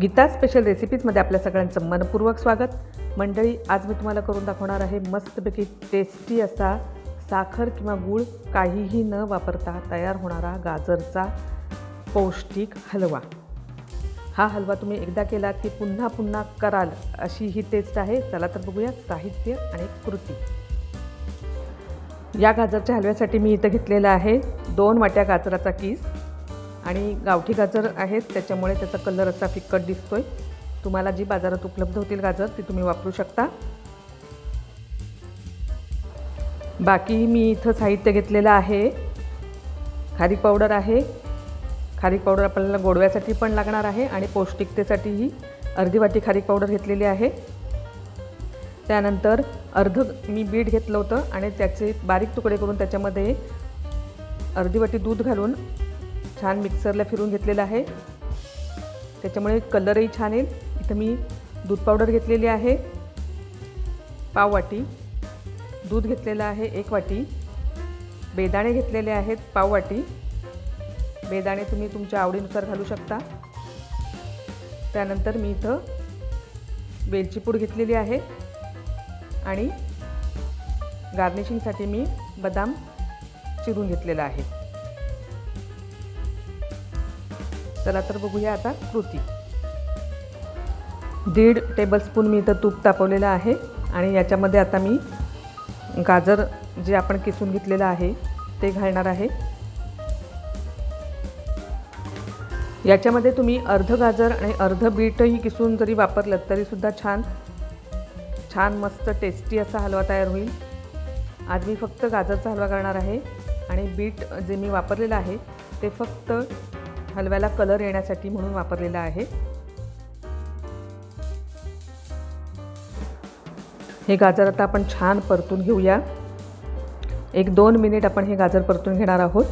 Gita special रेसिपीजमध्ये आपल्या सगळ्यांचं मनपूर्वक स्वागत. मंडळी आज मी तुम्हाला करून दाखवणार आहे मस्तपैकी टेस्टी असा साखर किंवा गूळ काहीही न वापरता तयार होणारा गाजरचा पौष्टिक हलवा. हा हलवा तुम्ही एकदा केला की पुन्हा पुन्हा कराल अशी ही टेस्ट आहे. चला तर बघूया साहित्य आणि कृती. या गाजरच्या हलव्यासाठी मी इथं घेतलेला आहे दोन वाट्या गाजराचा किस आणि गावठी गाजर आहेत त्याच्यामुळे त्याचा कलर असा फिक्कट दिसतोय. तुम्हाला जी बाजारात उपलब्ध होतील गाजर ती तुम्ही वापरू शकता. बाकी मी इथं साहित्य घेतलेलं आहे. खारीक पावडर आहे. खारीक पावडर आपल्याला गोडव्यासाठी पण लागणार आहे आणि पौष्टिकतेसाठीही अर्धी वाटी खारीक पावडर घेतलेली आहे. त्यानंतर अर्ध मी बीट घेतलं होतं आणि त्याचे बारीक तुकडे करून त्याच्यामध्ये अर्धी वाटी दूध घालून छान मिक्सरला फिरून घेतलेलं आहे. त्याच्यामुळे कलरही छान येईल. इथं मी दूध पावडर घेतलेली आहे. पाव वाटी. दूध घेतलेलं आहे एक वाटी. बेदाणे घेतलेले आहेत पाव वाटी. बेदाणे तुम्ही तुमच्या आवडीनुसार घालू शकता. त्यानंतर मी इथं वेलची पूड घेतलेली आहे. आणि गार्निशिंगसाठी मी बदाम चिरून घेतलेला आहे. चला तर बघूया आता कृती. दीड टेबलस्पून मी इथं तूप तापवलेलं आहे आणि याच्यामध्ये आता मी गाजर जे आपण किसून घेतलेलं आहे ते घालणार आहे. याच्यामध्ये तुम्ही अर्ध गाजर आणि अर्ध बीटही किसून जरी वापरलं तरीसुद्धा छान छान मस्त टेस्टी असा हलवा तयार होईल. आज मी फक्त गाजरचा हलवा करणार आहे आणि बीट जे मी वापरलेलं आहे ते फक्त हलव्याला कलर येण्यासाठी म्हणून वापरलेला आहे. हे गाजर आता आपण छान परतून घेऊया. एक दोन मिनिट आपण हे गाजर परतून घेणार आहोत.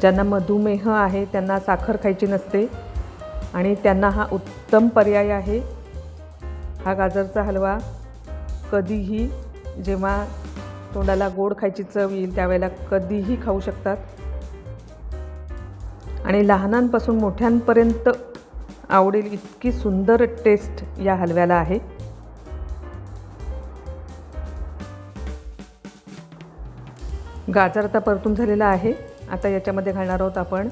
ज्यांना मधुमेह आहे त्यांना साखर खायची नसते आणि त्यांना हा उत्तम पर्याय आहे. हा गाजरचा हलवा कधीही जेव्हा तोंडाला गोड खायची चव येईल त्यावेळेला कधीही खाऊ शकतात. आणि लहानांपासून मोठ्यांपर्यंत आवडेल इतकी सुंदर टेस्ट या हलव्याला आहे. गाजर आता परतून झालेला आहे. आता याच्यामध्ये घालणार आहोत आपण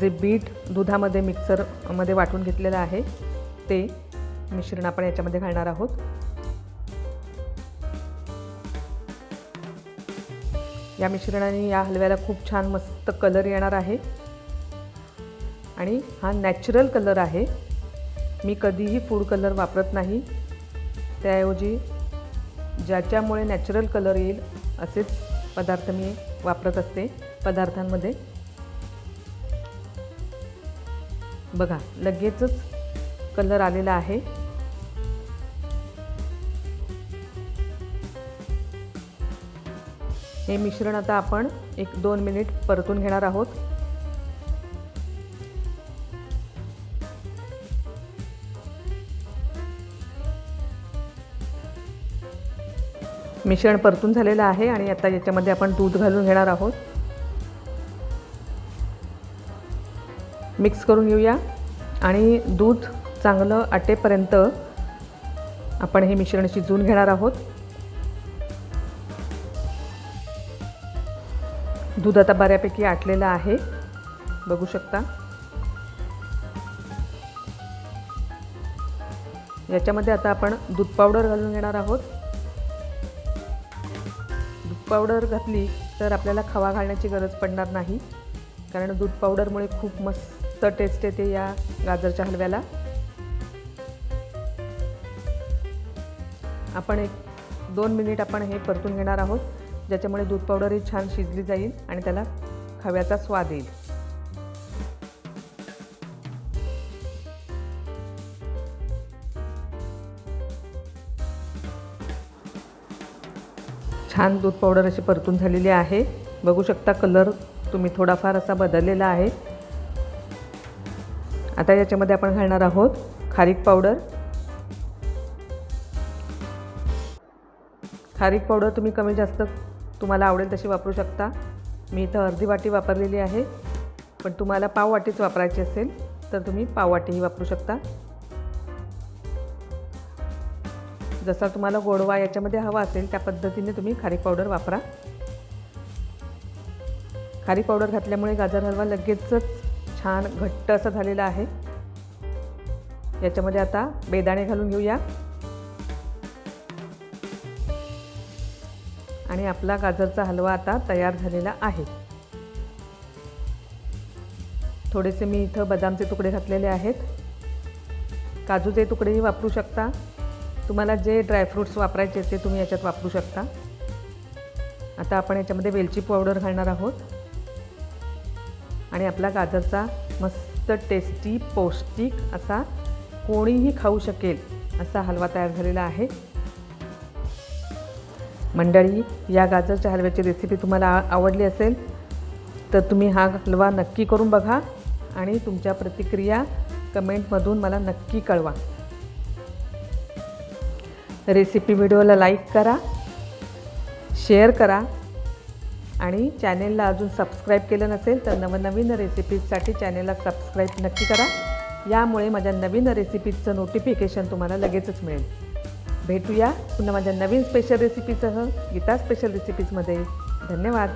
जे बीट दुधामध्ये मिक्सरमध्ये वाटून घेतलेलं आहे ते मिश्रण आपण याच्यामध्ये घालणार आहोत. या मिश्रणाने या हलव्याला खूप छान मस्त कलर येणार आहे. आणि हा नॅचरल कलर आहे. मी कधीही फूड कलर वापरत नाही. त्याऐवजी ज्याच्यामुळे नॅचरल कलर येईल असेच पदार्थ मी वापरत असते पदार्थांमध्ये. बघा लगेचच कलर आलेला आहे. हे मिश्रण आता आपण एक दोन मिनिट परतून घेणार आहोत. मिश्रण परतून झालेलं आहे आणि आता याच्यामध्ये आपण दूध घालून घेणार आहोत. मिक्स करून घेऊया आणि दूध चांगलं आटेपर्यंत आपण हे मिश्रण शिजवून घेणार आहोत. दूध आता बऱ्यापैकी आटलेलं आहे. बघू शकता. याच्यामध्ये आता आपण दूध पावडर घालून घेणार आहोत. दूध पावडर घातली तर आपल्याला खवा घालण्याची गरज पडणार नाही. कारण दूध पावडरमुळे खूप मस्त टेस्ट येते या गाजरच्या हलव्याला. आपण एक दोन मिनिट आपण हे परतून घेणार आहोत. ज्याच्यामुळे दूध पावडरही छान शिजली जाईल आणि त्याला खव्याचा स्वाद येईल. छान दूध पावडर अशी परतून झालेली आहे. बघू शकता कलर तुम्ही थोडाफार असा बदललेला आहे. आता याच्यामध्ये आपण घालणार आहोत खारीक पावडर खारीक पावडर तुम्ही कमी जास्त तुम्हाला आवडेल तशी वापरू शकता. मी इथं अर्धी वाटी वापरलेली आहे. पण तुम्हाला पाववाटीच वापरायची असेल तर तुम्ही पाववाटीही वापरू शकता. जसा तुम्हाला गोडवा याच्यामध्ये हवा असेल त्या पद्धतीने तुम्ही खारीक पावडर वापरा. खारीक पावडर घातल्यामुळे गाजर हलवा लगेचच छान घट्ट असा झालेला आहे. याच्यामध्ये आता बेदाणे घालून घेऊया. आणि आपला गाजरचा हलवा आता तयार झालेला आहे. थोडेसे मी इथं बदामचे तुकडे घातलेले आहेत. काजूचे तुकडेही वापरू शकता. तुम्हाला जे ड्रायफ्रूट्स वापरायचे ते तुम्ही याच्यात वापरू शकता. आता आपण याच्यामध्ये वेलची पावडर घालणार आहोत. आणि आपला गाजरचा मस्त टेस्टी पौष्टिक असा कोणीही खाऊ शकेल असा हलवा तयार झालेला आहे. मंडळी या गाजरच्या हलव्याची रेसिपी तुम्हाला आवडली असेल तर तुम्ही हा हलवा नक्की करून बघा आणि तुमच्या प्रतिक्रिया कमेंटमधून मला नक्की कळवा. रेसिपी व्हिडिओला लाईक करा शेअर करा आणि चॅनेलला अजून सबस्क्राईब केलं नसेल तर नवनवीन रेसिपीजसाठी चॅनेलला सबस्क्राईब नक्की करा. यामुळे माझ्या नवीन रेसिपीजचं नोटिफिकेशन तुम्हाला लगेचच मिळेल. भेटूया पुन्हा माझ्या नवीन स्पेशल रेसिपीसह गीता स्पेशल रेसिपीजमध्ये धन्यवाद.